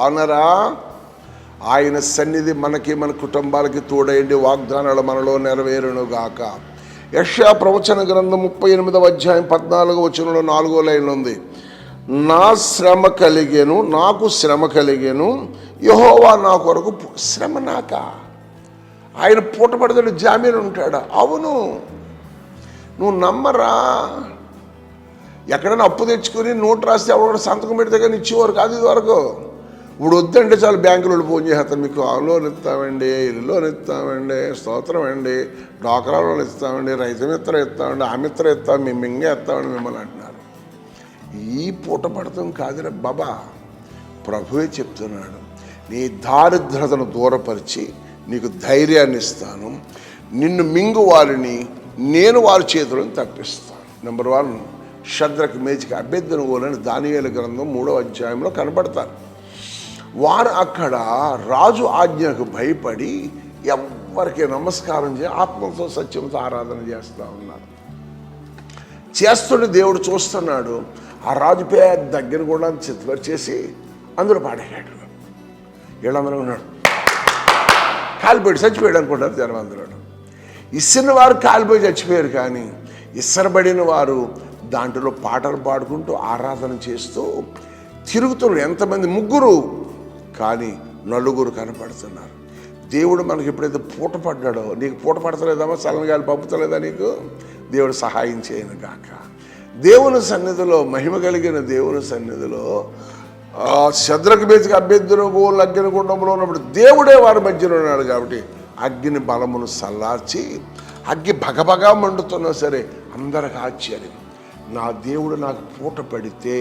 బాగున్నారా? ఆయన సన్నిధి మనకి మన కుటుంబాలకి తోడైండి వాగ్దానాలు మనలో నెరవేరును గాక యక్షా ప్రవచన గ్రంథం ముప్పై ఎనిమిదవ అధ్యాయం పద్నాలుగో వచనంలో నాలుగో లైన్ ఉంది. నా శ్రమ కలిగేను నాకు శ్రమ కలిగేను యహోవా నా కొరకు శ్రమ నాక? ఆయన పూటపడతాడు జామీన్ ఉంటాడా? అవును. నువ్వు నమ్మరా? ఎక్కడైనా అప్పు తెచ్చుకొని నోట్ రాస్తే ఎవరు సంతకం పెడితే కానీ ఇచ్చేవారు కాదు ఇది వరకు ఇప్పుడు వద్దంటే చాలు బ్యాంకులో ఫోన్ చేస్తారు మీకు ఆ లోన్ ఇస్తామండి ఇల్లు లోన్ ఇస్తామండి స్తోత్రం అండి డాక్రా లోన్ ఇస్తామండి రైతు మిత్ర ఇస్తామండి ఆ మిత్ర ఇస్తాం మేము మింగే ఇస్తామని మిమ్మల్ని అంటున్నారు. ఈ పూట పడతాం కాదురా బాబా. ప్రభువే చెప్తున్నాడు నీ దారిద్రతను దూరపరిచి నీకు ధైర్యాన్ని ఇస్తాను నిన్ను మింగు వారిని నేను వారి చేతులను తప్పిస్తాను. నెంబర్ వన్ శద్రకు మేజికి అభ్యర్థన కోలని దానివేల గ్రంథం మూడో అధ్యాయంలో కనబడతారు. వారు అక్కడ రాజు ఆజ్ఞకు భయపడి ఎవ్వరికి నమస్కారం చేయ ఆత్మతో సత్యంతో ఆరాధన చేస్తూ ఉన్నారు. చేస్తుంటే దేవుడు చూస్తున్నాడు ఆ రాజు పేద దగ్గర కూడా చిత్తులు చేసి అందులో పాడేశాడు. వీళ్ళందరూ ఉన్నాడు. కాలిపోయి చచ్చిపోయాడు అనుకుంటారు జనం అందులో. ఇసిన వారు కాలిపోయి చచ్చిపోయారు కానీ ఇసరబడిన వారు దాంట్లో పాటలు పాడుకుంటూ ఆరాధన చేస్తూ తిరుగుతున్నారు. ఎంతమంది ముగ్గురు కానీ నలుగురు కనపడుతున్నారు. దేవుడు మనకి ఎప్పుడైతే పూట పడ్డాడో నీకు పూట పడతలేదమ్మా చల్లగాలి పంపుతలేదా నీకు? దేవుడు సహాయం చేయను కాక దేవుని సన్నిధిలో మహిమ కలిగిన దేవుని సన్నిధిలో శద్రకు బేసిక అభ్యర్థులకు లగ్గిన గుండంలో ఉన్నప్పుడు దేవుడే వారి మధ్యలో ఉన్నాడు కాబట్టి అగ్ని బలమును సల్లార్చి అగ్గి భగభగా మండుతున్నా సరే అందరికి ఆశ్చర్యం. నా దేవుడు నాకు పూట పడితే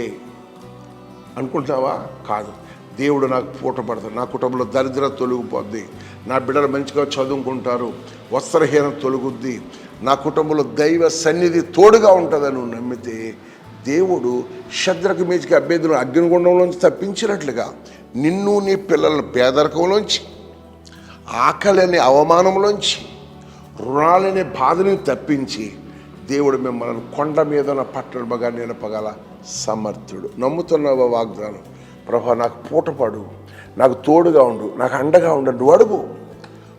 అనుకుంటున్నావా? కాదు. దేవుడు నాకు పూట పడతాడు. నా కుటుంబంలో దరిద్రత తొలగిపోద్ది. నా బిడ్డలు మంచిగా చదువుకుంటారు. వస్త్రహీనం తొలగుద్ది. నా కుటుంబంలో దైవ సన్నిధి తోడుగా ఉంటుందని నువ్వు నమ్మితే దేవుడు శద్రకు మీదికి అభ్యర్థులు అగ్నిగుండంలోంచి తప్పించినట్లుగా నిన్ను నీ పిల్లలను పేదరికంలోంచి ఆకలి అనే అవమానంలోంచి రుణాలనే బాధని తప్పించి దేవుడు మిమ్మల్ని కొండ మీద పట్టడమగా నిలపగల సమర్థుడు. నమ్ముతున్నావా వాగ్దానం? ప్రభా నాకు పూటపడు నాకు తోడుగా ఉండు. నాకు అండగా ఉండండి అడుగు.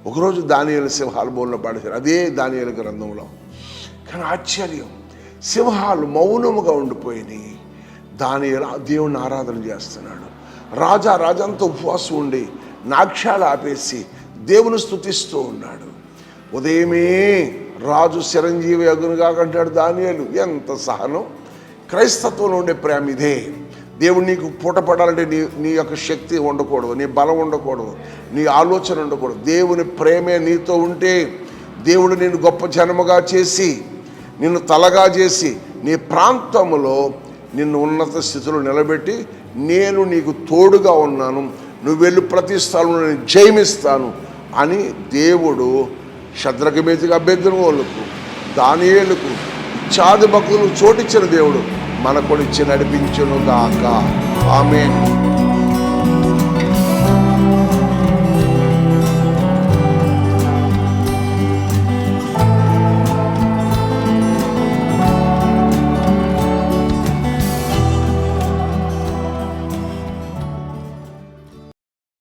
ఒకరోజు దానియల సింహాలు బోల్లో పాడేశారు. అదే దానియల గ్రంథంలో. కానీ ఆశ్చర్యం. సింహాలు మౌనముగా ఉండిపోయినాయి దానియలు దేవుణ్ణి ఆరాధన చేస్తున్నాడు. రాజా రాజంతా ఉపవాసం ఉండి నాక్షాలు ఆపేసి దేవుని స్తుతిస్తూ ఉన్నాడు. ఉదయమే రాజు చిరంజీవి అగునుగా అంటాడు దానియలు. ఎంత సహనం. క్రైస్తత్వంలో ఉండే ప్రేమ ఇదే. దేవుడు నీకు పూట పడాలంటే నీ నీ యొక్క శక్తి ఉండకూడదు నీ బలం ఉండకూడదు నీ ఆలోచన ఉండకూడదు. దేవుని ప్రేమే నీతో ఉంటే దేవుడు నేను గొప్ప జనముగా చేసి నిన్ను తలగా చేసి నీ ప్రాంతంలో నిన్ను ఉన్నత స్థితిలో నిలబెట్టి నేను నీకు తోడుగా ఉన్నాను నువ్వు వెళ్ళి ప్రతి స్థలంలో నేను జయమిస్తాను అని దేవుడు శద్రకమేతికి అభ్యర్థన వాళ్ళకు దానియేలకు ఇచ్చాది భక్తులు చోటిచ్చిన దేవుడు. మనకు ఇచ్చి నడిపించును గాక ఆమె